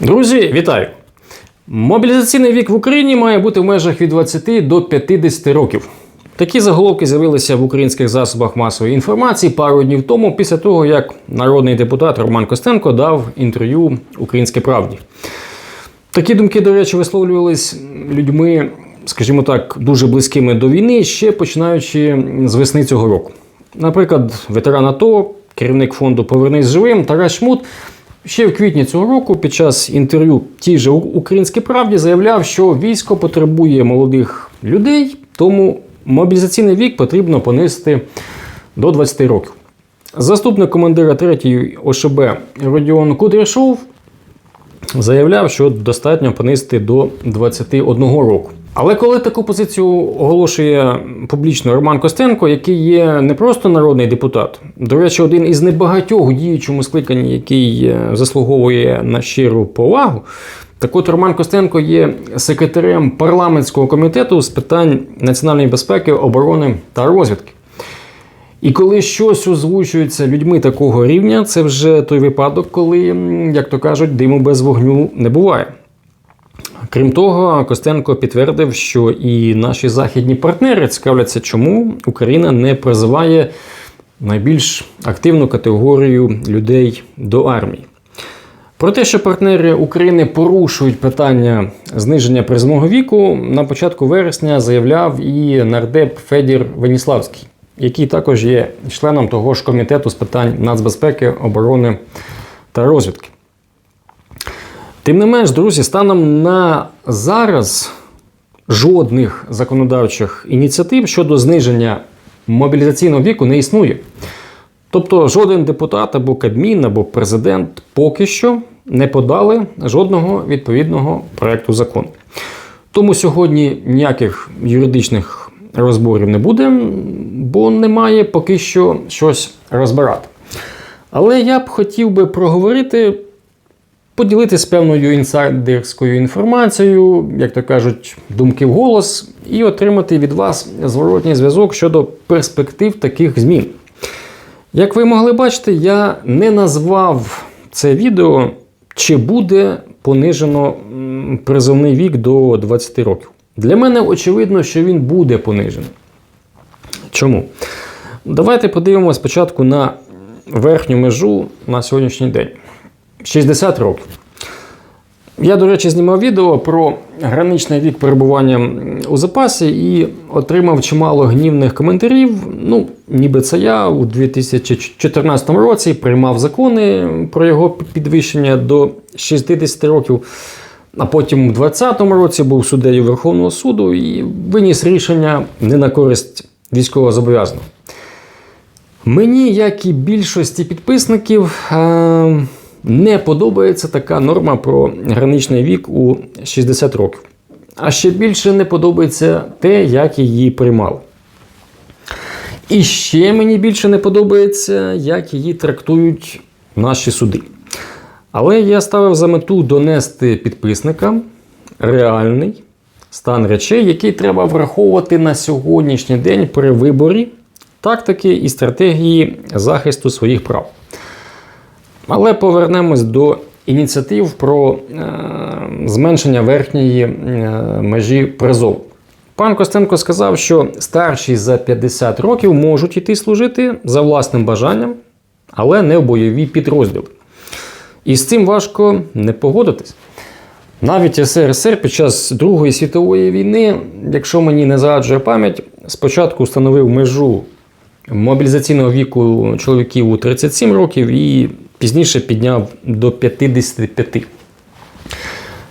Друзі, вітаю! Мобілізаційний вік в Україні має бути в межах від 20 до 50 років. Такі заголовки з'явилися в українських засобах масової інформації пару днів тому, після того, як народний депутат Роман Костенко дав інтерв'ю Українській правді. Такі думки, до речі, висловлювались людьми, скажімо так, дуже близькими до війни, ще починаючи з весни цього року. Наприклад, ветеран АТО, керівник фонду Повернись живим Тарас Шмут ще в квітні цього року під час інтерв'ю тій же Українській правді заявляв, що військо потребує молодих людей, тому мобілізаційний вік потрібно понести до 20 років. Заступник командира 3-ї ОШБ Родіон Кудряшов заявляв, що достатньо понести до 21 року. Але коли таку позицію оголошує публічно Роман Костенко, який є не просто народний депутат, до речі, один із небагатьох у діючому скликанні, який е, заслуговує на щиру повагу. Так от Роман Костенко є секретарем парламентського комітету з питань національної безпеки, оборони та розвідки. І коли щось озвучується людьми такого рівня, це вже той випадок, коли, як то кажуть, диму без вогню не буває. Крім того, Костенко підтвердив, що і наші західні партнери цікавляться, чому Україна не призиває найбільш активну категорію людей до армії. Про те, що партнери України порушують питання зниження призовного віку, на початку вересня заявляв і нардеп Федір Веніславський, який також є членом того ж комітету з питань нацбезпеки, оборони та розвідки. Тим не менш, друзі, станом на зараз жодних законодавчих ініціатив щодо зниження мобілізаційного віку не існує. Тобто жоден депутат або Кабмін, або президент поки що не подали жодного відповідного проекту закону. Тому сьогодні ніяких юридичних розборів не буде, бо немає поки що щось розбирати. Але я б хотів би проговорити поділитися певною інсайдерською інформацією, як то кажуть, думки в голос, і отримати від вас зворотній зв'язок щодо перспектив таких змін. Як ви могли бачити, я не назвав це відео, чи буде понижено призовний вік до 20 років. Для мене очевидно, що він буде понижений. Чому? Давайте подивимося спочатку на верхню межу на сьогоднішній день. 60 років. Я, до речі, знімав відео про граничний вік перебування у запасі і отримав чимало гнівних коментарів. Ну, ніби це я у 2014 році приймав закони про його підвищення до 60 років. А потім у 2020 році був суддею Верховного суду і виніс рішення не на користь військового зобов'язаного. Мені, як і більшості підписників, е, не подобається така норма про граничний вік у 60 років. А ще більше не подобається те, як її приймали. І ще мені більше не подобається, як її трактують наші суди. Але я ставив за мету донести підписникам реальний стан речей, який треба враховувати на сьогоднішній день при виборі тактики і стратегії захисту своїх прав. Але повернемось до ініціатив про е, зменшення верхньої е, межі призову. Пан Костенко сказав, що старші за 50 років можуть йти служити за власним бажанням, але не в бойові підрозділи. І з цим важко не погодитись. Навіть СРСР під час Другої світової війни, якщо мені не зраджує пам'ять, спочатку встановив межу мобілізаційного віку чоловіків у 37 років і пізніше підняв до 55.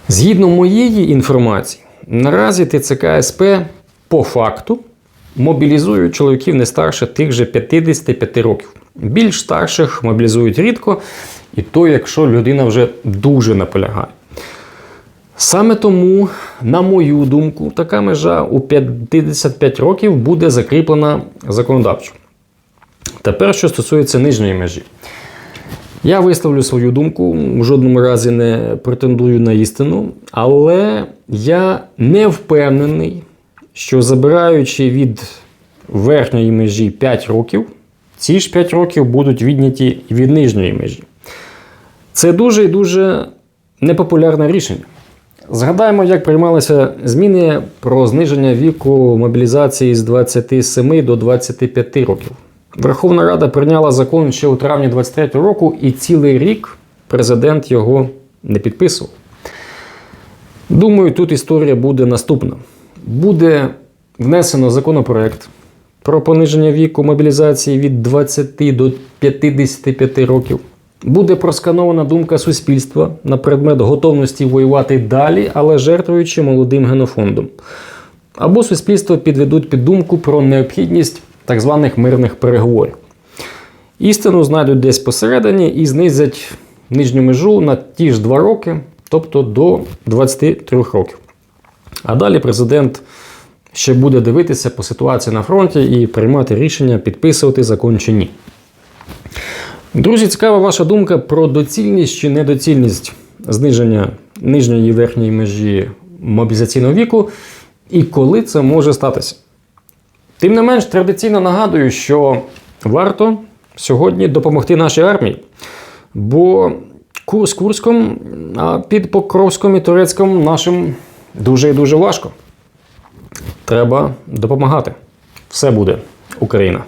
Згідно моєї інформації, наразі ТЦК СП по факту мобілізують чоловіків не старше тих же 55 років. Більш старших мобілізують рідко, і то, якщо людина вже дуже наполягає. Саме тому, на мою думку, така межа у 55 років буде закріплена законодавчо. Тепер, що стосується нижньої межі. Я висловлю свою думку, в жодному разі не претендую на істину, але я не впевнений, що забираючи від верхньої межі 5 років, ці ж 5 років будуть відняті від нижньої межі. Це дуже і дуже непопулярне рішення. Згадаємо, як приймалися зміни про зниження віку мобілізації з 27 до 25 років. Верховна Рада прийняла закон ще у травні 23 року, і цілий рік президент його не підписував. Думаю, тут історія буде наступна. Буде внесено законопроект про пониження віку мобілізації від 20 до 55 років. Буде просканована думка суспільства на предмет готовності воювати далі, але жертвуючи молодим генофондом. Або суспільство підведуть під думку про необхідність так званих мирних переговорів. Істину знайдуть десь посередині і знизять нижню межу на ті ж 2 роки, тобто до 23 років. А далі президент ще буде дивитися по ситуації на фронті і приймати рішення, підписувати закон чи ні. Друзі, цікава ваша думка про доцільність чи недоцільність зниження нижньої і верхньої межі мобілізаційного віку і коли це може статися. Тим не менш, традиційно нагадую, що варто сьогодні допомогти нашій армії, бо курс Курском, а під Покровськом і Турецьком нашим дуже і дуже важко. Треба допомагати. Все буде Україна!